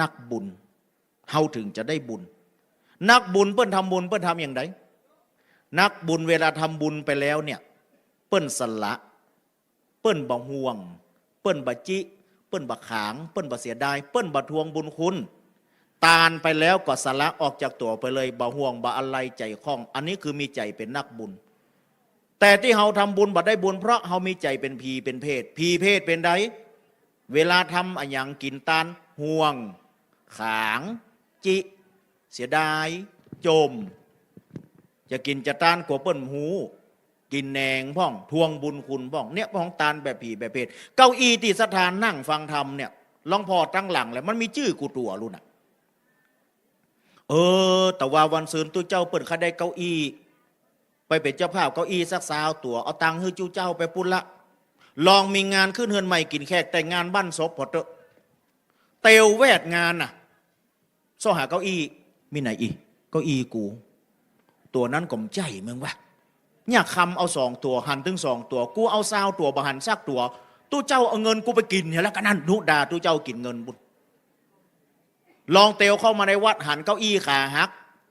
นักบุญเฮาถึงจะได้บุญ นักบุญเปิ้นทำบุญเปิ้นทำอย่างไรนักบุญเวลาทำบุญไปแล้วเนี่ยเปิ้นสละ เปิ้นบ่ห่วง เปิ้นบ่จิ เปิ้นบ่ขาง เปิ้นบ่เสียดาย เปิ้นบ่ทวงบุญคุณ ตานไปแล้วก็สละออกจากตัวไปเลยบ่ห่วงบ่อะไรใจคล้อง อันนี้คือมีใจเป็นนักบุญ แต่ที่เฮาทำบุญบ่ได้บุญเพราะเฮามีใจเป็นพีเป็นเพศ พีเพศเป็นได เวลาทำอะหยังกินตานห่วง ขาง จิ เสียดาย จม จะกินจะตานกว่าเปิ้นหู กินแหนงพ่อง ทวงบุญคุณพ่อง เนี่ยพ่องตานแบบผีแบบเพศเก้าอี้ที่สถานนั่งฟังธรรมเนี่ยลองพอตั้งหลังแล้วมันมีชื่อกูตัวรู้น่ะ เออ แต่ว่าวันซืนตู้เจ้าเปิดคาได้เก้าอี้ ไปเป็นเจ้าภาพเก้าอี้สักสาวตัวเอาตังค์ให้จูเจ้าไปปุ่นละ ลองมีงานขึ้นเฮือนใหม่กินแขกแต่งงานบ้านศพพอเตอะเตวแวดงานน่ะซ่อหาเก้าอี้มีไหนอีกเก้าอี้กู ตัวนั้นก็มใจมึงวะเนี่ยคำเอาสองตัวหันถึงสองตัว กูเอาซาวตัวบหันซักตัวตู้เจ้าเอาเงินกูไปกินเนี่ยแล้วกันนั่นนุดาตู้เจ้ากินเงินบุญลองเตียวเข้ามาในวัดหันเก้าอี้ขาหัก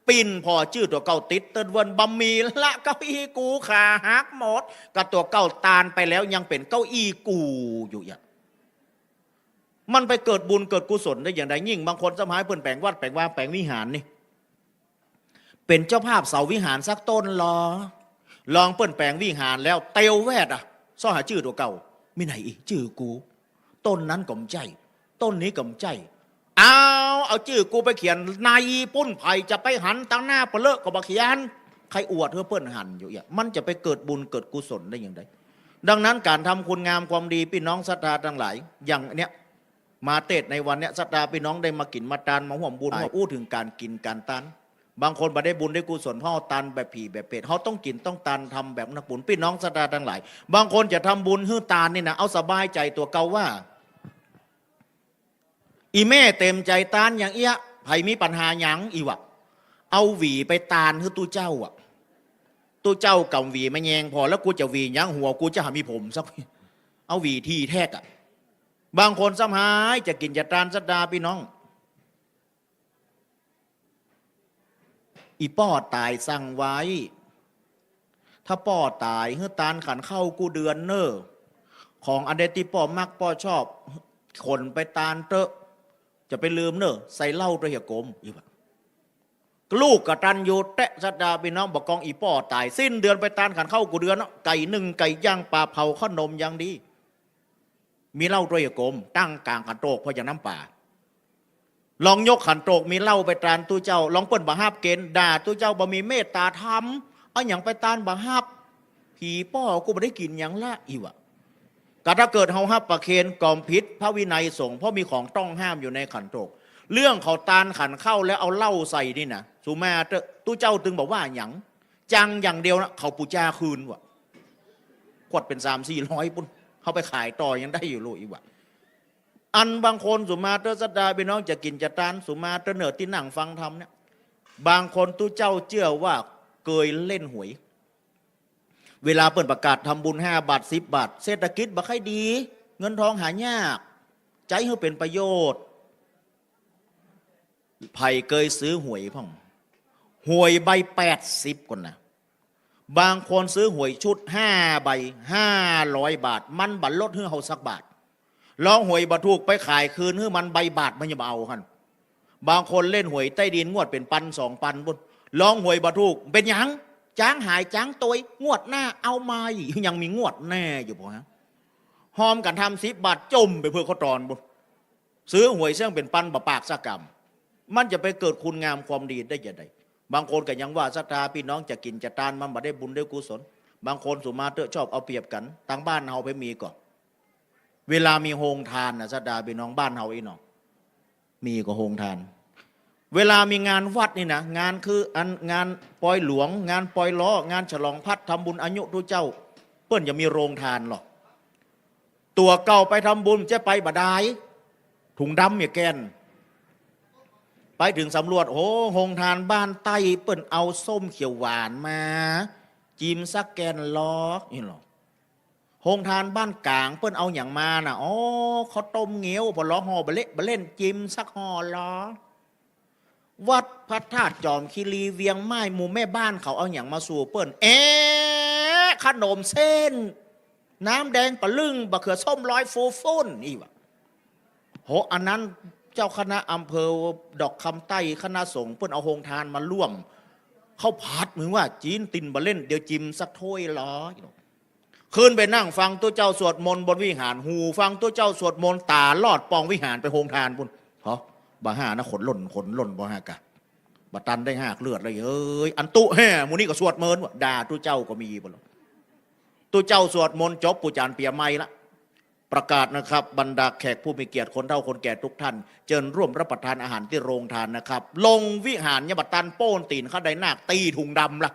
ปิ้นพอชื่อตัวเก่าติดเตินวันบะหมีละเก้าอี้กูขาหักหมดกับตัวเก่าตานไปแล้วยังเป็นเก้าอี้กูอยู่อย่างมันไปเกิดบุญเกิดกุศลได้อย่างไรยิ่ง บางคนสมัยเปิ่นแปลงวัดแปลงว่าแปลงวิหารนี่เป็นเจ้าภาพเสาวิหารสักต้นรอ ลองเปิ้นแปลงวิหารแล้วเตียวแวดอะซ่อหาชื่อตัวเก่าไม่ไหนอีกชื่อกู ต้นนั้นก็มใจ ต้นนี้ก็มใจ เอาเอาชื่อกูไปเขียนนายปุ้นไผ่จะไปหันตั้งหน้าเปลอะก็บเขียนใครอวดเพื่อเปิ้นหันอยู่อย่างมันจะไปเกิดบุญเกิดกุศลได้อย่างไรดังนั้นการทำคุณงามความดีพี่น้องศรัทธาทั้งหลาย อย่างเนี้ยมาเทศน์ในวันเนี้ยศรัทธาพี่น้องได้มากินมาตานมาห่วมบุญมาอู้ถึงการกินการตานบางคนมาได้บุญได้กุศลเพราะเอาตันแบบผีแบบเป็ดเขาต้องกินต้องตันทำแบบนักบุญพี่น้องสตาทั้งหลาย บางคนจะทำบุญฮื้อตานนี่นะเอาสบายใจตัวเก่าว่า อีแม่เต็มใจตานอย่างเอี้ยไผมีปัญหาหยังอีวะเอาหวีไปตานฮื้อตู้เจ้าอะตู้เจ้ากำหวีไม่แยงพอแล้วกูจะหวีหยังหัวกูจะหามีผมสักเอาหวีที่แทกอะบางคนสหายจะกินจะตานสตาพี่น้อง อีป้อตายสั่งไว้ ถ้าป้อตายเฮือตานขันเข้ากูเดือนเนอของอันเดติป้อมักป้อชอบขนไปตานเตอะ จะไปลืมเนอใส่เหล้าตัวเหียกลมอยู่ปะลูกกะตันอยู่ แตะสัดดาพี่น้องบอกกองอีป้อตาย สิ้นเดือนไปตานขันเข้ากูเดือนเนาะไก่หนึ่งไก่ย่างปลาเผาขนมอย่างดี มีเหล้าตัวเหียกลม ตั้งกลางขันโตกเพราะอย่างน้ำป่าลองยกขันโตกมีเหล้าไปตานตู้เจ้า ลองเปิ้นบาฮาบเกณฑ์ด่าตู้เจ้าบ่มีเมตตาธรรมเอาอย่างไปตานบาฮาบผีป้อกูไม่ได้กินอย่างละอีวะ ก็ถ้าเกิดเฮาฮับประเคนกอมพิษพระวินัยสงฆ์เพราะมีของต้องห้ามอยู่ในขันโตก เรื่องเขาตานขันเข้าแล้วเอาเหล้าใส่นี่นะสุมาเตอะตู้เจ้าตึงบอกว่าหยังจังอย่างเดียวนะเขาปูจาคืนวะขวดเป็นสามสี่ร้อยปุ่นเขาไปขายต่อยังได้อยู่ลูกอีกวะอันบางคนสุมาเตอร์สดาพี่น้องจะกินจะตานสุมาเตอร์เนิร์ที่นั่งฟังธรรมเนี่ยบางคนตู้เจ้าเชื่อว่าเกยเล่นหวย เวลาเปิดประกาศทำบุญห้าบาทสิบบาท เศรษฐกิจบ่ค่อยดี เงินทองหายาก ใจให้เป็นประโยชน์ไผ่เคยซื้อหวยพ่องหวยใบแปดสิบคนนะบางคนซื้อหวยชุดห้าใบห้าร้อยบาท มันบัตรลดให้เขาสักบาทลองหวยบรถูกไปขายคืนให้มันใบบาทมันจะมาเอาคันบางคนเล่นหวยใต้ดินงวดเป็นปันสองปันบุญลองหวยบรถูกเป็นหยัง จ้างหายจ้างตัวงวดหน้าเอามาอีกยังมีงวดแน่อยู่พอฮะหอมกันทำสิบบาทจมไปเพื่อเขาตอนบุซื้อหวยเสื่องเป็นปันบะปากสักกรรม มันจะไปเกิดคุณงามความดีได้ยังไงบางคนก็ยังว่าศรัทธาพี่น้องจะกินจะตานมันมาได้บุญได้กุศล บางคนสุมาเตอร์ชอบเอาเปรียบกันทางบ้านเฮาไปมีก่อนเวลามีโฮงทานนะสัดาพี่น้องบ้านเฮาอีน้องมีก็โฮงทาน เวลามีงานวัดนี่นะงานคืออันงานปล่อยหลวง งานปล่อยล้องานฉลองพัดทำบุญอายุทุเจ้า เปิ้นจะมีโรงทานหรอก ตัวเก่าไปทำบุญจะไปบดาย ถุงดำเนี่ยแกน ไปถึงสำรวจโอ้โฮงทานบ้านใต้เปิ้นเอาส้มเขียวหวานมา จิมสักแกนล้อกนี่หรอกโฮงทานบ้านกลางเปิ้นเอาอย่างมาน่ะอ๋อเขาต้มเงี้ยวพอล้อห่อบะเละบะเล่นจิมสักห่อล้อ วัดพระธาตุจอมคีรีเวียงไม้หมู่แม่บ้านเขาเอาอย่างมาสู่เปิ้นเอ๊ะขนมเส้น น้ำแดงปะลึงบะเขือส้มร้อยฟูฟุ้นนี่วะโหอันนั้นเจ้าคณะอำเภอดอกคำใต้คณะสงฆ์เปิ้นเอาโฮงทานมาร่วม เข้าพัดมือว่า จีนตินบะเล่น เดี๋ยวจิมสักถ้วยล้อคืนไปนั่งฟังตัวเจ้าสวดมนต์บนวิหารหู ฟังตัวเจ้าสวดมนต์ตาลอดปองวิหารไปโฮงทานพุ่น บาห้านะขนหล่นขนหล่นบ่ห้ากะบาตันได้หากเลือดเลยเอ้ยอันตุแห่มูนี่ก็สวดเมินว่ะด่าตัวเจ้าก็มีบ่ล่ะตัวเจ้าสวดมนต์จบปูจานเปียไม้ละประกาศนะครับบรรดาแขกผู้มีเกียรติคนเฒ่าคนแก่ทุกท่าน เจิญร่วมรับประทานอาหารที่โรงทานนะครับ ลงวิหารยบตตันโป้นตีนข้าได้นาคตีถุงดำละ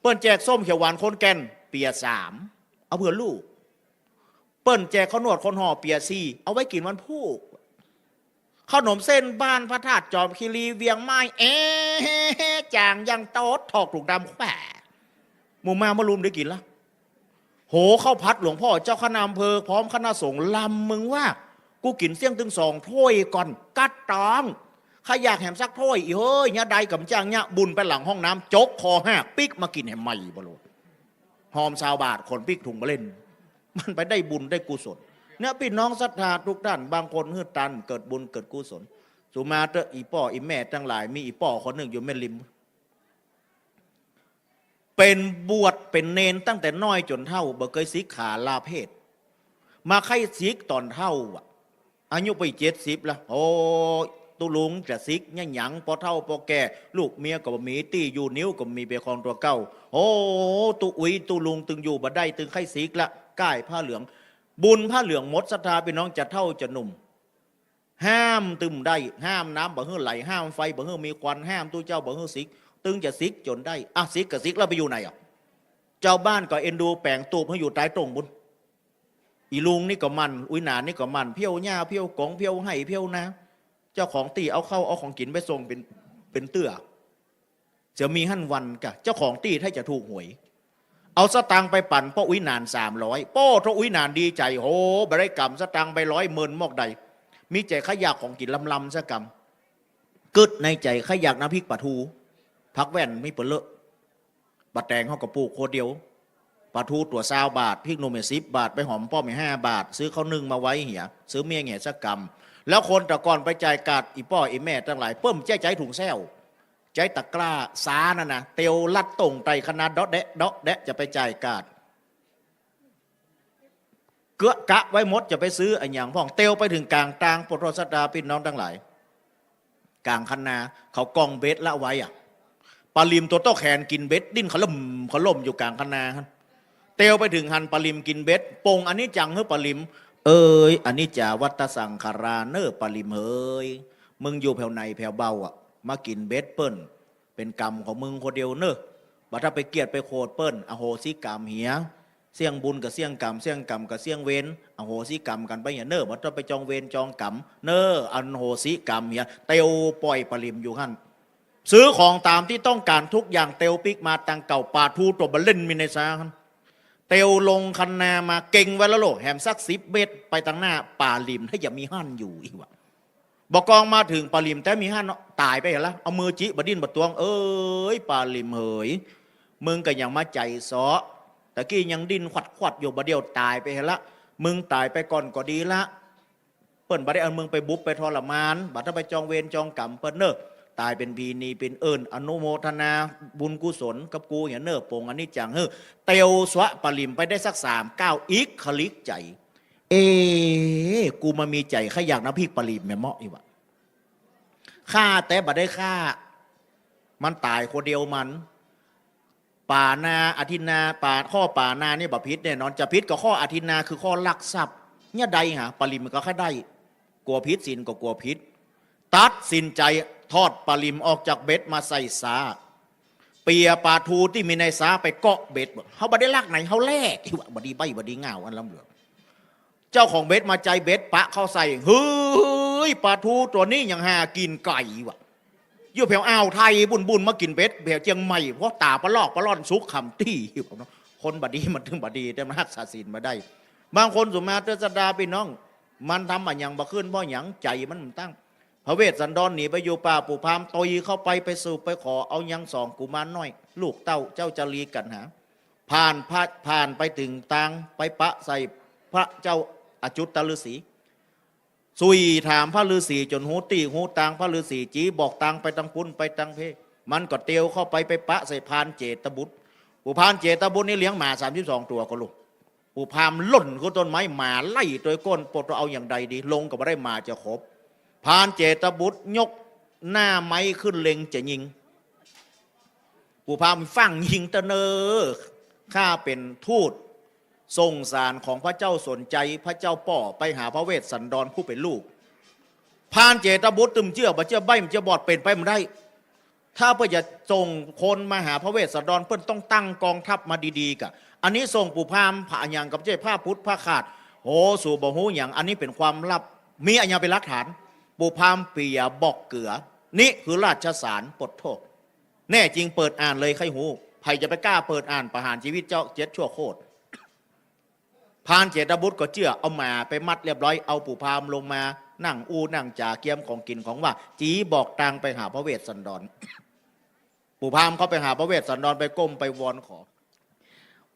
เปิ้นแจกส้มเขียวหวานคนแก่น เปียสามเอาเผื่อลูก เปิ้นแจกข้าวนวดคนห่อเปียสี่เอาไว้กินวันพูก ขนมเส้นบ้านพระธาตุจอมคีรีเวียงไม้เอ๊ะจางยังโต๊ดถอกถุงดำแขวหมูมามารุมได้กินละโหเข้าพัดหลวงพ่อเจ้าคณะอำเภอพร้อมคณะสงฆ์ลำมึงว่า กูกินเสี่ยงตึงสองถ้วยก่อนกัดตองข้าอยากแหมสักถ้วยอีเฮ้ยเนี่ยใดกับจ้างเนี่ยบุญไปหลังห้องน้ำจกคอหักปิกมากินแหมใหม่บ่โลหอมซาวบาทคนปิกถุงมาเล่น มันไปได้บุญได้กุศล เนี่ยพี่น้องศรัทธาทุกท่านบางคนฮืดตัน เกิดบุญเกิดกุศล สุมาเตออีป่ออีแม่ทั้งหลาย มีอีป่อคนหนึ่งอยู่แม่ริม เป็นบวชเป็นเนนตั้งแต่น้อยจนเท่าบ่เคยสิกขาลาเพศ มาไข่สิกตอนเท่าอะอายุไปเจ็ดสิบละโอ้ตุลุงจะสิกเนี่ยหยังพอเท่าพอแก่ ลูกเมียก็บมีตี้อยู่นิ้วก็มีเบคองตัวเก้าโอ้ตุอุยตุลุงตึงอยู่บ่ได้ตึงไข่สิกละก้ายผ้าเหลือง บุญผ้าเหลืองมดศรัทธาพี่น้องจะเท่าจะหนุ่ม ห้ามตึมได้ ห้ามน้ำบ่เฮือไหล ห้ามไฟบ่เฮือมีควันห้ามตู้เจ้าบ่เฮือสิก ตึงจะซิกจนได้อะซิกกับซิกแล้วไปอยู่ไหนอะเจ้าบ้านก็เอ็นดูแปลงตูบให้อยู่ใต้ตรงบุญอีลุงนี่ก็มัน อุ้ยหนานนี่ก็มันเพี้ยวหญ้าเพี้ยวกองเพี้ยวไห้เพี้ยวนะ เจ้าของตีเอาเข้าเอาของกินไปส่งเป็นเป็นเตื้อจะมีหั่นวันกะเจ้าของตีถ้าจะถูกหวย เอาสตังไปปั่นป้าอุ้ยนานสามร้อยป้อทอุ้ยนานดีใจโหบริกรรมสตังไปร้อยหมื่นมอกใด มีใจขยากของกินลำลำสกรรมกึดในใจขยากน้ำพริกปลาทูพักแว่นไม่เปิดเลอะปลาแตงเขากระปูกโคเดียวปลาทูตัวซาวบาทพริกหนุ่มเมสิบบาทไปหอมป้อมห้าบาท ซื้อข้าวนึ่งมาไว้เหียซื้อเมียเหียสักกรรมแล้วคนแต่ก่อนไปจ่ายกาดอีป้ออีแม่ทั้งหลายเพิ่มใจใจถุงแซว ใจตะกร้าสานั่นนะเตียวลัดตรงไตขนาดอดแดะดอดแดะจะไปจ่ายกาดเกะกะไว้หมดจะไปซื้อไอ้อย่างพ่องเตียวไปถึงกลางตางปรสดาพี่น้องทั้งหลาย กลางคันนาเขากองเบสละไว้อะปลาลิมตัวโต้แขนกินเบ็ดดิ้นขล่มขล่มอยู่กลางคันนาครับเตียวไปถึงหันปลาลิมกินเบ็ดปงอันนี้จังเฮ้ปลาลิม เอ้ยอันนี้จาวัตสังขาราเนอปลาลิมเฮ้ยมึงอยู่แผ่วในแผวเบาอะ มากินเบ็ดเปิ้นเป็นกรรมของมึงคนเดียวเนอะบัดถ้าไปเกลียดไปโคดเปิ้นอโหสิกรรมเหียเสี่ยงบุญกับเสี่ยงกรรมเสี่ยงกรรมกับเสี่ยงเวรอโหสิกรรมกันไปอย่างเนอบัดถ้าไปจองเวรจองกรรมเนออันโหสิกรรมเหียเตียวปล่อยปลาลิมอยู่หั่นซื้อของตามที่ต้องการทุกอย่างเตลปิกมาตังเก่าป่าทูตัวบลเล่นมินในซาครับเตลลงคันนามาเก่งไว้แล้วโลแหมสักสิบเบ็ดไปทางหน้าป่าลิมถ้าอย่ามีหั่นอยู่อีกวะ บอกกองมาถึงปาลิมแต่มีหั่นเนาตายไปเหรอละเอามือจิบดินบดตวง เอ้ยปาลิมเหยมึงก็ยังมาใจซอตะกี้ยังดิ้นขวัดขวัดอยู่บดเดียวตายไปเหรอละมึงตายไปก่อนก็ดีละเปิ้นบัดได้เอามึงไปบุบไปทรมานบัดถ้าไปจองเวรจองกรรมเปิ้นเนอตายเป็นพีนีเป็นเอิญอนุโมทนา บุญกุศลกับกูอย่างเนอะปงอันนี้จังเฮ้อเตียวสวะปลิมไปได้สักสามเก้าอีกคลิกใจ เอ กูมามีใจขอยากน้ำพริกปลิมแม่เมาะอีวะฆ่าแต่บัดได้ฆ่ามันตายคนเดียวมัน ป่านาอธินาป่าข้อป่านานี่บ่พิษแน่นอนจะพิษกับข้ออธินาคือข้อลักทรัพย์เนี่ยใดหะปริมมันก็แค่ได้ กลัวพิษสินก็กลัวพิษ ตัดสินใจทอดปลาลิมออกจากเบ็ดมาใส่สาเปียปลาทูที่มีในสาไปเกาะเบ็ดเขาบัไดีลักไหนเขาแลกอีวะบัดีใบบดีเงาอันลำเหลือ เจ้าของเบ็ดมาใจเบ็ดปะเข้าใส่เฮ้ยปลาทูตัวนี้ยังหากินไก่วะอยู่แถวอ่าวไทยบุญบุญมากินเบ็ดแถวเจียงใหม่เพราะตาปลาลอกปลาล่อนซุกคำตี้คนบดีมันถึงบดีแต่มันรักษาศีลมาได้ บางคนสุมาเตสดาพี่น้อง มันทำอะหยังบ่ขึ้นเพราะหยังใจมันมันตั้งพระเวสสันดรหนีไปอยู่ป่าปู่พามตอยเข้าไปไปสู่ไปขอเอายังสองกุมารน้อย ลูกเต้าเจ้าจรีกันหาผ่านพาผ่านไปถึงตางไปปะใส่พระเจ้า อจุตตฤาษีสุยถามพระฤาษีจนหูตีหูตางพระฤาษีจีบอกตางไปตังพุนไปตังเพ มันก็เตียวเข้าไปไปปะใส่พานเจตบุตรปู่พานเจตบุตรนี่เลี้ยงหมาสามสิบสองตัวก็ลูกปู่พามล่นก็ต้นไม้หมาไล่ตัวก้นปลดเอาอย่างใดดี ลงก็ไม่ได้มาจะครบพานเจตบุตรยกหน้าไม้ขึ้นเล็งจะยิงปู่พามฟังยิงตะเนอข้าเป็นทูต ทรงสารของพระเจ้าสนใจพระเจ้าป่อไปหาพระเวสสันดรผู้เป็นลูกพานเจตบุตรตึมเชื่อบ่เชื่อใบมันจะบอดเป็นไปมันได้ ถ้าเพื่อจะส่งคนมาหาพระเวสสันดรเพื่อนต้องตั้งกองทัพมาดีๆกะอันนี้ส่งปู่พามผ่าอย่างกับเจ้าผ้าพุทธผ้าขาดโหสู่บ่หูอย่างอันนี้เป็นความลับมีอันยังเป็นหลักฐาน ปู่พามปียบอกเกือ นี่คือราชสารปลดโทษแน่จริงเปิดอ่านเลยใครหูใครจะไปกล้าเปิดอ่านประหารชีวิตเจ้าเจ็ดชั่วโคตร พานเจตบุตรก็เชื่อเอามาไปมัดเรียบร้อยเอาปู่พามลงมานั่งอูนั่งจ่าเกียมของกินของว่า จีบอกตังไปหาพระเวสสันดร ปู่พามเขาไปหาพระเวสสันดรไปก้มไปวอนขอ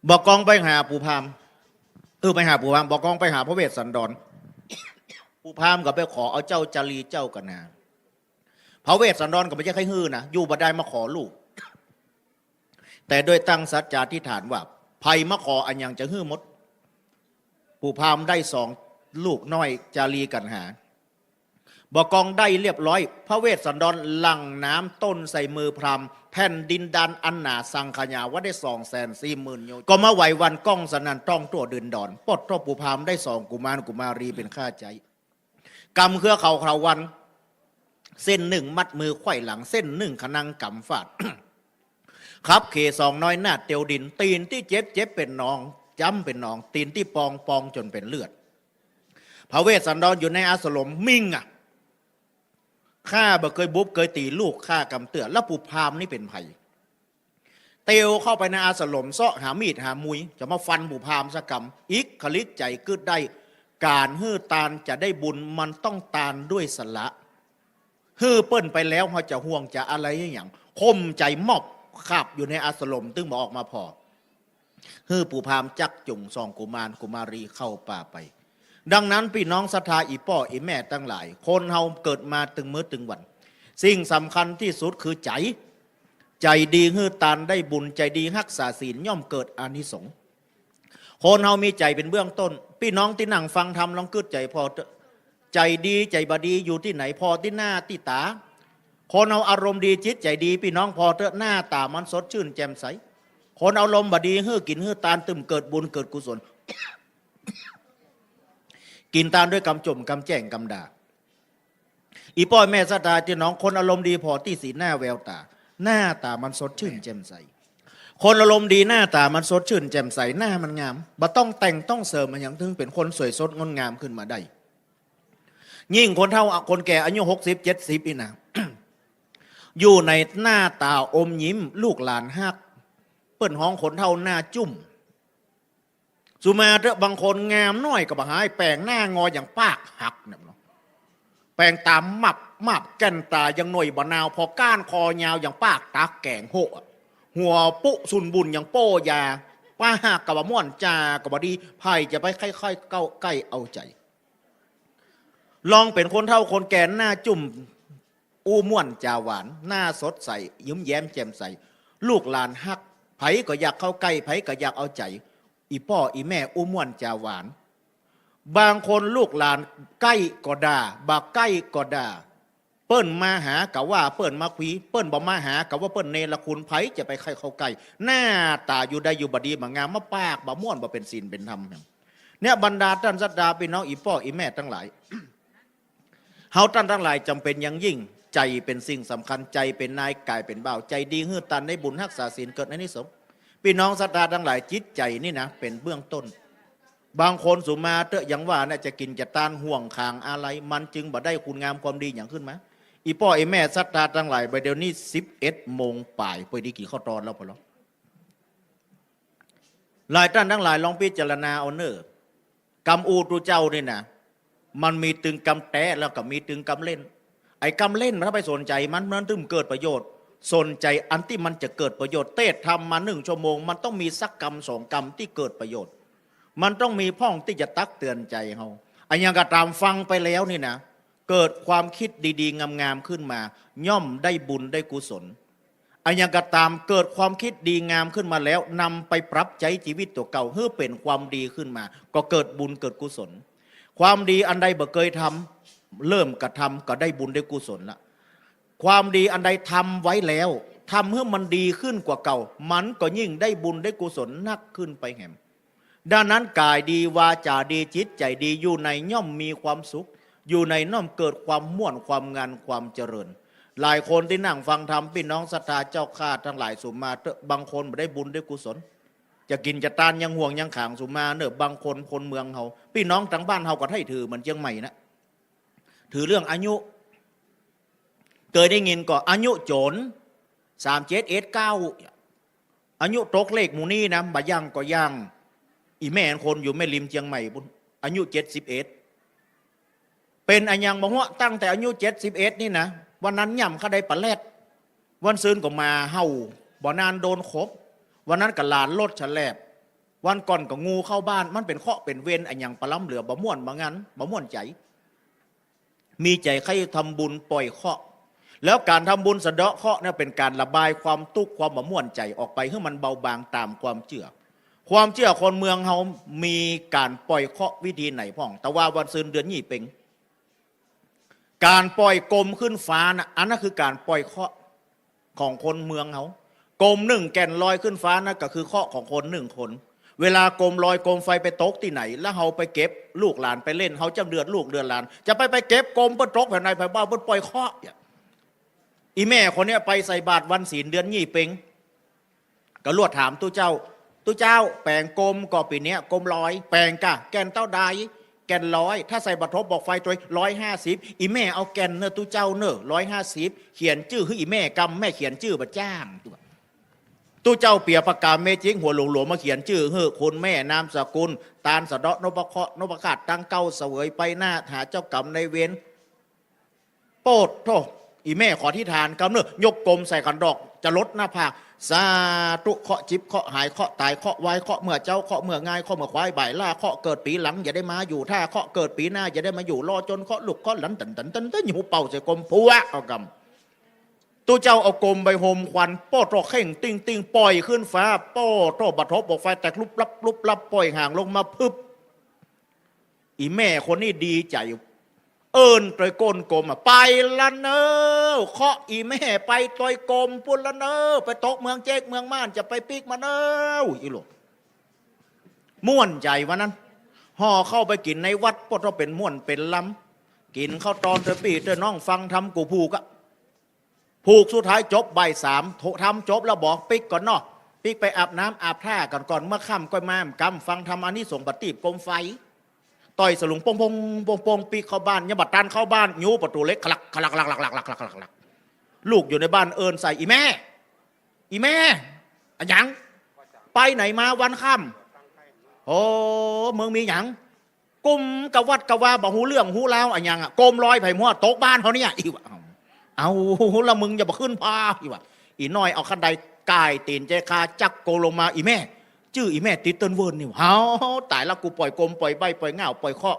บอกกองไปหาปู่พามเออไปหาปู่พามบอกกองไปหาพระเวสสันดรปู่พามก็ไปขอเอาเจ้าจารีเจ้ากันนาพระเวสสันดรก็ไม่ใช่ใครฮื้อนะอยู่บัดได้มาขอลูก แต่โดยตั้งสัจจาธิฐานว่าภัยมาขออันยังจะฮื้อมด ปู่พามได้สองลูกน้อยจารีกันหาบอกกองได้เรียบร้อย พระเวสสันดรหลั่งน้ำต้นใส่มือพรามแผ่นดินดันอันหนาสังขยาว่าได้สองแสนสี่หมื่นโยก็มาไหววันก้องสนันต้องตัวเดินดอนปลดทบปูพามได้สองกุมารกุมารีเป็นข้าใจกำเครือเขาเขาวัน เส้นหนึ่งมัดมือไขว้หลังเส้นหนึ่งขนังกำฟาดครับเขสองน้อยหน้าเตียวดินตีนที่เจ็บเจ็บเป็นหนอง จ้ำเป็นหนอง ตีนที่ปองปองจนเป็นเลือด พระเวสสันดรอยู่ในอาสลมมิ่งอะข้าบ่เคยบุบเคยตีลูกข้ากำเตือนแล้วปู่พามนี่เป็นไผ่เตียวเข้าไปในอาสลมเสาะหามีดหามุย จะมาฟันปู่พามสกกรรมอีกขลิกใจกึดได้ การฮื้อตานจะได้บุญมันต้องตานด้วยสละฮื้อเปิ้นไปแล้วเขาจะห่วงจะอะไรอย่างคมใจมอบขับอยู่ในอาสลมตึงมาออกมาพอ ฮือปู่พามจักจุงสองกุมารกุมารีเข้าป่าไป ดังนั้นพี่น้องศรัทธาอีป่ออีแม่ตั้งหลาย คนเฮาเกิดมาตึงมื้อตึงวัน สิ่งสำคัญที่สุดคือใจ ใจดีฮือตานได้บุญใจดีรักษาศีลย่อมเกิดอานิสงส์คนเฮามีใจเป็นเบื้องต้น พี่น้องที่นั่งฟังธรรมลองกึดใจพอใจดีใจบดีอยู่ที่ไหนพอที่หน้าที่ตาคนเอาอารมณ์ดีจิตใจดี พี่น้องพอเถอะหน้าตามันสดชื่นแจ่มใส คนเอาลมณ์บดีฮื้อกินฮื้อตานตึมเกิดบุญเกิดกุศล กินตามด้วยกำจมกำแจ้งกำด่าอีป้อยแม่สตาที่น้องคนอารมณ์ดีพอที่สีหน้าแววตา หน้าตามันสดชื่นแจ่มใส คนอารมณ์ดีหน้าตามันสดชื่นแจ่มใสหน้ามันงามบ่ต้องแต่งต้องเสริมมันอย่างถึงเป็นคนสวยสดงดงามขึ้นมาได้ ยิ่งคนเท่าคนแก่อายุหกสิบเจ็ดสิบอีนะอยู่ในหน้าตาอมยิ้ม ลูกหลานฮัก ปิ้นห้องคนเท่าหน้าจุ่มสุมาเถอะบางคนงามน้อยก็บ่หาย แปลงหน้างออย่างปากหักเนี่ยเนาะแปลงตามมับมับแก่นตายังหน่วยบะนาว พอก้านคอยาวอย่างปากตาแก่งโหหัวปุสุนบุญอย่างโป้ยาป้าหักกับม่วนจากับบดีไผ่จะไปค่อยๆเก้าใกล้เอาใจ ลองเป็นคนเท่าคนแก่หน้าจุ่มอู้ม่วนจาหวาน หน้าสดใสยิ้มแย้มแจ่มใส ลูกหลานฮัก ผก็อยากเข้าใกล้ไผก็อยากเอาใจ อีพ่ออีแม่อู้ม่วนจาหวาน บางคนลูกหลานใกล้ก็ด่าบากใกล้ก็ด่าเปิ้นมาหากะว่าเปิ้นมาคุยเปิ้นบ่มาหากะว่าเปิ้นเนรคุณไผจะไปใครเข้าใกล้หน้าตาอยู่ได้อยู่บดีบางามมาปากบ่ม่วนบ่เป็นศีลเป็นธรรมเนี่ยบรรดาท่านสัตดาพี่น้องอีพ่ออีแม่ทั้งหลายเฮาท่านทั้งหลายจำเป็นอย่างยิ่ง ใจเป็นสิ่งสำคัญใจเป็นนายกายเป็นบ่าวใจดีฮื้อตันได้บุญรักษาศีลเกิดในนิสงส์พี่น้องศรัทธาทั้งหลายจิตใจนี่นะเป็นเบื้องต้น บางคนสุมาเตอะอย่างว่าน่ะจะกินจะตานห่วงคางอะไร มันจึงบ่ได้คุณงามความดีอย่างขึ้นมาอีพ่อไอแม่ศรัทธาทั้งหลายไปเดี๋ยวนี้สิบเอ็ดโมงป่ายไปดีกี่ข้าวตอนแล้วพอแล้วหลายท่านทั้งหลายลองพิจารณาเอาเนอะกำอูตูเจ้านี่นะมันมีตึงกำแตะแล้วก็มีตึงกำเล่น ไอ้กำเล่นถ้าไปสนใจมันมันถึงเกิดประโยชน์ สนใจอันที่มันจะเกิดประโยชน์ เต้ทำมาหนึ่งชั่วโมง มันต้องมีสักกรรมสองกรรมที่เกิดประโยชน์ มันต้องมีพ่องที่จะตักเตือนใจเขาอันยังก็ตามฟังไปแล้วนี่นะเกิดความคิดดีๆ งามๆขึ้นมา ย่อมได้บุญได้กุศลอันยังก็ตามเกิดความคิดดีงามขึ้นมาแล้วนำไปปรับใจชีวิตตัวเก่าเพื่อเป็นความดีขึ้นมา ก็เกิดบุญเกิดกุศล ความดีอันใดบ่เคยทำ เริ่มกระทำก็ได้บุญได้กุศลละความดีอันใดทำไว้แล้วทำให้มันดีขึ้นกว่าเก่า มันก็ยิ่งได้บุญได้กุศลนักขึ้นไปแหมดังนั้นกายดีวาจาดีจิตใจดีอยู่ในย่อมมีความสุข อยู่ในน้อมเกิดความม่วนความงานความเจริญ หลายคนที่นั่งฟังธรรมพี่น้องศรัทธาเจ้าข้าทั้งหลายสุมาเถอะบางคนไม่ได้บุญได้กุศล จะกินจะตานยังห่วงยังขางสุมาเนอะบางคนคนเมืองเฮาพี่น้องทางบ้านเฮาก็ให้ถือเหมือนเชียงใหม่นะ ถือเรื่องอายุ เคยได้ยินก็อายุโจรสามเจ็ดเอ็ดเก้าอายุตกเลขมูนี่นะบะย่างก็ย่างอีแม่คนอยู่แม่ริมเชียงใหม่บุญอายุเจ็ดสิบเอ็ดเป็นอันยังบอกว่าตั้งแต่อายุเจ็ดสิบเอ็ดนี่นะวันนั้นย่ำเขาได้ปลาแรดวันซืนก็มาเห่าบ่นานโดนคบวันนั้นก็หลานรถฉลบวันก่อนก็งูเข้าบ้าน มันเป็นเคาะเป็นเวรอันยังปลาล้ำเหลือบ่ม่วนบ่งั้นบ่ม่วนใจ มีใจใครทำบุญปล่อยเคราะห์แล้วการทำบุญสะเดาะเคราะห์เนี่ยเป็นการระบายความทุกข์ความหม่วนใจออกไปให้มันเบาบางตามความเชื่อ ความเชื่อคนเมืองเฮามีการปล่อยเคราะห์วิธีไหนพ่อง แต่ว่าวันซืนเดือนยี่เป็งการปล่อยกลมขึ้นฟ้านะอันนั้นคือการปล่อยเคราะห์ของคนเมืองเขากลมหนึ่งแก่นลอยขึ้นฟ้านะก็คือเคราะห์ของคนหนึ่งคน เวลากลมลอยกลมไฟไปตกที่ไหน แล้วเขาไปเก็บลูกหลานไปเล่นเขาจำเดือดลูกเดือดหลาน จะไปไปเก็บกลมเปิ้นตกแผ่นในแผ่นบ้าเปิ้นปล่อยเคราะห์อีแม่คนนี้ไปใส่บาตรวันศีลเดือนยี่เปงก็ลวดถามตู้เจ้าตู้เจ้า แปลงกลมก็ปีเนี้ยกลมร้อย แปลงกะแกนเต้าใดแกนร้อยถ้าใส่บัตรทบบอกไฟตัวร้อยห้าสิบอีแม่เอาแกนเนอตู้เจ้าเนอร้อยห้าสิบเขียนชื่อคืออีแม่กำแม่เขียนชื่อบัจ้างตู้ ตู้เจ้าเปียประกาศเมจิงหัวหลวงหลวงมาเขียนชื่อเฮ้อคนแม่นามสกุล ตาลสะเดาะนพเคราะห์นพขาดตั้งเก้าเสวยไปหน้าหาเจ้ากรรมในเวรโปรดโทอีแม่ขอที่ทานกำเนื้อยกกลมใส่ขันดอกจะลดหน้าผากสาตุเคาะจิบเคาะหายเคาะตายเคาะไว้เคาะเมื่อเจ้าเคาะเมื่อง่ายเคาะเมื่อควายบ่ายล่าเคาะเกิดปีหลังอย่าได้มาอยู่ถ้าเคาะเกิดปีหน้าอย่าได้มาอยู่รอจนเคาะลุกเคาะหลันตันตันตันตันอยู่เป่าใส่กลมพัวเอากำ ตัวเจ้าเอากลมใบโฮมควันป้อตรอเข่งติ้งติ้งปล่อยขึ้นฟ้าป้โตบัดทบบอกไฟแตกลุบลับลุบลับปล่อยห่างลงมาพึบ อีแม่คนนี้ดีใจเอิญตรอยก้นกลมอะไปละเนอเคาะอีแม่ไปตรอยกลมปุ่นละเนอไปตกเมืองเจ๊กเมืองม่านจะไปปิกมาเนออีหลกม่วนใจวันนั้นห่อเข้าไปกินในวัดเพราะเราเป็นม่วนเป็นลำกินข้าวตอนเตอปีเตอน้องฟังทำกูผูกอะ ผูกสุดท้ายจบใบสามทำจบแล้วบอกปิกก่อนเนาะปิกไปอาบน้ำอาบท่าก่อนก่อนเมื่อค่ำก้อยมามกำฟังทำอันนี้ส่งปฏิบกลมไฟ ต่อยสลุงปงปงปงปงปีเข้าบ้านยบัดตันเข้าบ้านยูประตูเล็กคลักคลักคลักคลักคลักคลักคลักลูกอยู่ในบ้านเอิญใส่อีแม่ อีแม่อันยังไปไหนมาวันค่ำโอ้เมืองมีหยังกลมกะวัดกะว่าบ่หูเรื่องหูเล่าอันยังอะกลมลอยไผ่มัวตกบ้านเขาเนี่ยอีวะ เอาละมึงอย่ามาขึ้นพาอีวะอีน้อยเอาขันใดกายตีนใจคาจักโกลงมาอีแม่ชื่ออีแม่ติดเติ้นเวิร์นนี่เฮาตายแล้วกูปล่อยกลมปล่อยใบปล่อยเงาปล่อยเคาะ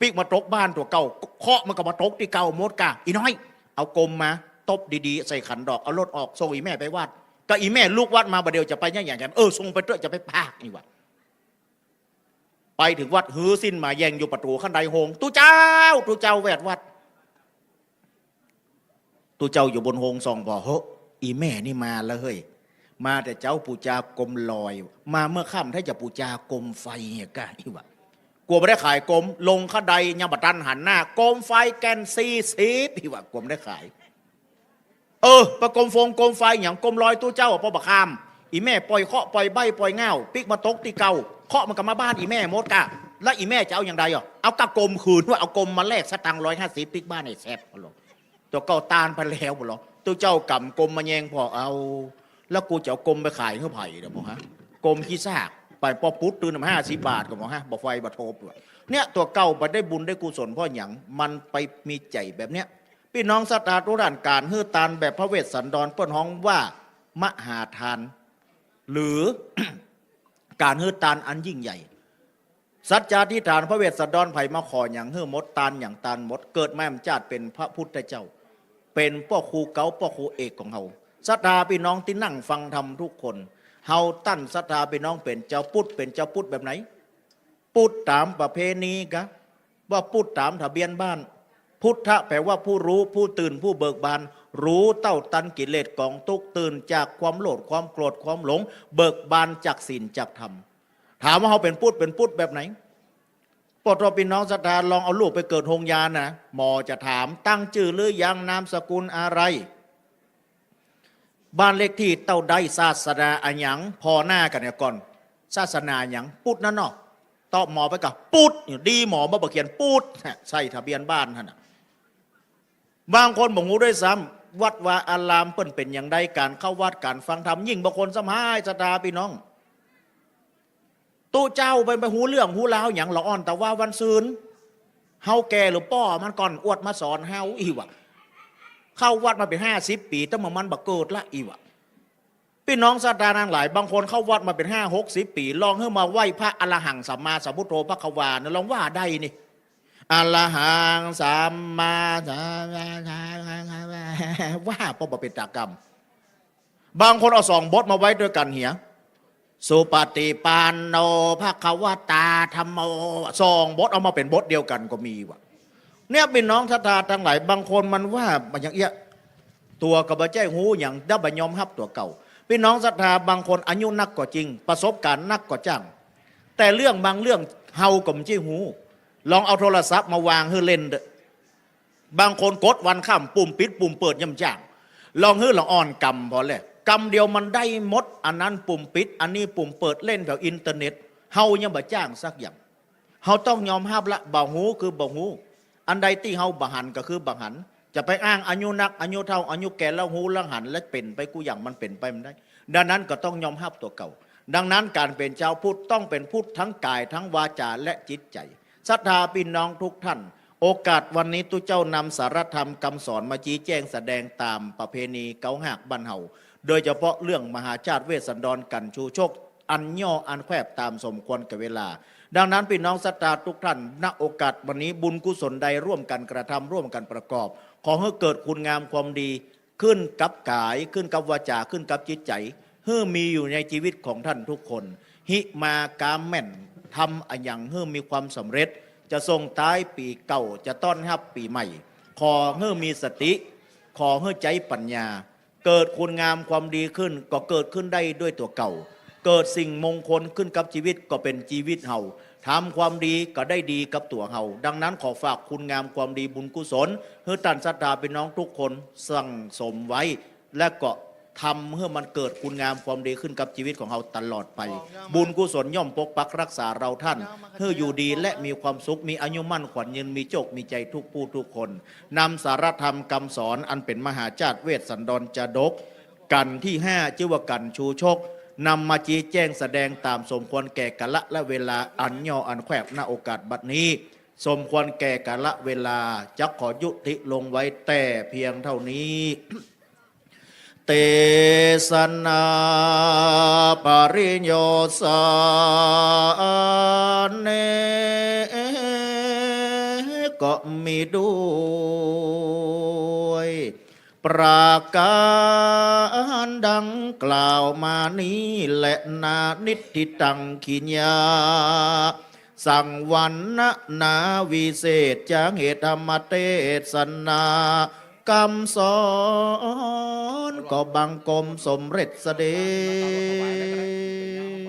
ปีกมาตกบ้านตัวเก่าเคาะมันก็มาตกที่เก่าหมดกะอีน้อย เอากลมมาตบดีๆ ใส่ขันดอกเอารถออกส่งอีแม่ไปวัดก็อีแม่ลูกวัดมาบัดเดียวจะไปเนี่ยอย่างนั้นเออส่งไปเถอะจะไปพากนี่วะไปถึงวัดฮือสิ้นมาแย่งอยู่ประตูขันใดโหงตู้เจ้าตู้เจ้าแวดวัด ตู้เจ้าอยู่บนโฮงซองบอกเฮ้อีแม่นี่มาแล้วเฮ้ยมาแต่เจ้าปูจากลมลอย มาเมื่อค่ำถ้าจะปูจากลมไฟเนี่ยกะอีวะกลัวไม่ได้ขายกลม ลงข้าใดยามบัดตันหันหน้ากลมไฟแกนซีซีพี่วะกลมได้ขาย เออประกลมฟงกลมไฟอย่างกลมลอยตู้เจ้าพ่อบักคาม อีแม่ปล่อยเคาะปล่อยใบปล่อยเงาปิกมาตกตีเก่าเคาะมันก็มาบ้านอีแม่มดกะแล้วอีแม่จะเอาอย่างไรอะเอากะกลมคืนว่าเอากลมมาแลกสตังร้อยห้าสิบปิกบ้านไอ้แซบหรอ ตัวเก่าตาลไปแล้วบ่หรอตู้เจ้ากำกลมมาแยงพอเอา แล้วกูจะเอากลมไปขายเพื่อไผ่เดี๋ยวพอฮะกลมขี้ซากไปปอปุ๊ดตื่นห้าสิบบาทก็บอกฮะบอกไฟบะโทบเนี่ยตัวเก่าไปได้บุญได้กุศลเพราะอย่างมันไปมีใจแบบเนี้ยพี่น้องสตาตุรานการฮือตานแบบพระเวสสันดรเปิ้นฮ้องว่ามหาทาน หรือการฮือตานอันยิ่งใหญ่ สัจจาธิฐานพระเวสสันดรไผ่มาขออย่างฮือมดตานอย่างตานมด เกิดแม่มจาดเป็นพระพุทธเจ้า เป็นพ่อครูเก๋าพ่อครูเอกของเฮาศรัทธาพี่น้องที่นั่งฟังธรรมทุกคนเฮาตั้นศรัทธาพี่น้องเป็นเจ้าพุทธเป็นเจ้าพุทธแบบไหนพุทธตามประเพณีกะว่าพุทธตามทะเบียนบ้าน พุทธะแปลว่าผู้รู้ผู้ตื่นผู้เบิกบาน รู้เต้าตันกิเลสกองทุกตื่นจากความโลภความโกรธความหลง เบิกบานจากศีลจากธรรม ถามว่าเขาเป็นพุทธเป็นพุทธแบบไหน ปลดเราพี่น้องศรัทธาลองเอาลูกไปเกิดโฮงยานนะหมอจะถามตั้งชื่อหรือยังนามสกุลอะไร บ้านเลขที่เต้าได้ศาสนาอันยังพอหน้ากันเนี่ยก่อน ศาสนาหยังพุทธนั่นเนาะตอบหมอไปกับพุทธอยู่ดีหมอมาบอกเขียนพุทธฮะใส่ทะเบียนบ้านท่านะบางคนบอกงูด้วยซ้ำวัดวาอารามเปิ้นเป็นอย่างใดการเข้าวัดการฟังธรรมยิ่งบางคนสมหายสตาพี่น้อง ตู้เจ้าไปไปหูเรื่องหูราอย่างละอ่อนแต่ว่าวันซืนเฮาแก่หรือป้อมันก่อนอวดมาสอนเฮาอีวะเข้าวัดมาเป็นห้าสิบปีตั้งมามันบักเกิดละอีวะพี่น้องศาสดานางหลาย บางคนเข้าวัดมาเป็นห้าหกสิบปี ลองให้มาไหว้พระอรหังสัมมาสัมพุทโธพระควานลองว่าได้นี่อรหังสัมมาสัมพุทโธว่าพราะบ่เป็นตากรรม บางคนเอาสองบทมาไว้ด้วยกันเหีย สุปฏิปันโนภะควตาธรรมโมสองบทเอามาเป็นบทเดียวกันก็มีวะเนี่ยพี่น้องศรัทธาทั้งหลายบางคนมันว่ามันอย่างเอี้ยตัวกระบะแจ้หูอย่างดับบยอมฮับตัวเก่าพี่น้องศรัทธาบางคนอายุนักกว่าจริง ประสบการณ์นักกว่าจ้างแต่เรื่องบางเรื่องเฮากลมจี้หู ลองเอาโทรศัพท์มาวางเฮือเล่นเดบางคนกดวันข้ามปุ่มปิดปุ่มเปิดย่ำจ้างลองฮือลองอ่อนกำพอเลย กำเดียวมันได้มด อันนั้นปุ่มปิด อันนี้ปุ่มเปิดเล่นแถวอินเทอร์เน็ตเฮายังบ่จ้างสักอย่างเฮาต้องยอมรับละบ่หูคือบ่หู อันใดที่เฮาบ่หันก็คือบ่หัน จะไปอ้างอายุนักอายุเท่าอายุแก่แล้วหูแล้วหันและเป็นไปกูอย่างมันเป็นไปมันได้ ดังนั้นก็ต้องยอมรับตัวเก่า ดังนั้นการเป็นเจ้าพุทธต้องเป็นพุทธทั้งกายทั้งวาจาและจิตใจศรัทธาพี่น้องทุกท่านโอกาสวันนี้ตุเจ้านำสารธรรมคำสอนมาชี้แจงแสดงตามประเพณีเกาหักบันเฮา โดยเฉพาะเรื่องมหาชาติเวสสันดรกันชูโชค อันย่ออันแคบตามสมควรกับเวลา ดังนั้นพี่น้องศรัทธาทุกท่านณโอกาสวันนี้บุญกุศลใดร่วมกันกระทำร่วมกันประกอบ ขอให้เกิดคุณงามความดีขึ้นกับกายขึ้นกับวาจาขึ้นกับจิตใจเพื่อมีอยู่ในชีวิตของท่านทุกคน หิมากามแม่นทำอันย่างเพื่อมีความสำเร็จ จะส่งท้ายปีเก่าจะต้อนรับปีใหม่ ขอเพื่อมีสติ ขอให้ใจปัญญา เกิดคุณงามความดีขึ้นก็เกิดขึ้นได้ด้วยตัวเก่า เกิดสิ่งมงคลขึ้นกับชีวิตก็เป็นชีวิตเฮาทำความดีก็ได้ดีกับตัวเฮาดังนั้นขอฝากคุณงามความดีบุญกุศลเพื่อตันสัตดาเป็นน้องทุกคนสั่งสมไว้และก็ ทำเพื่อมันเกิดคุณงามความดีขึ้นกับชีวิตของเราตลอดไป บุญกุศลย่อมปกปักรักษาเราท่านเพื่ออยู่ดีและมีความสุขมีอายุมั่นขวัญยืนมีโชคมีใจทุกผู้ทุกคนนำสารธรรมคำสอนอันเป็นมหาจาติเวสสันดรจาดก กันที่ห้าชื่อว่ากันชูโชคนำมาชี้แจงแสดงตามสมควรแก่กะละและเวลาอันย่ออันแควบณโอกาสบัดนี้ สมควรแก่กะละเวลาจะขอยุติลงไว้แต่เพียงเท่านี้ เตสนาปริญโยสานเนก็มีด้วย ประการดังกล่าวมานี้และนานิติตังขิญญาสังวันนะนาวิเศษจางเหตุธรรมเทศนา กรรมสอนก็บังกรมสมเร็จเสด็จ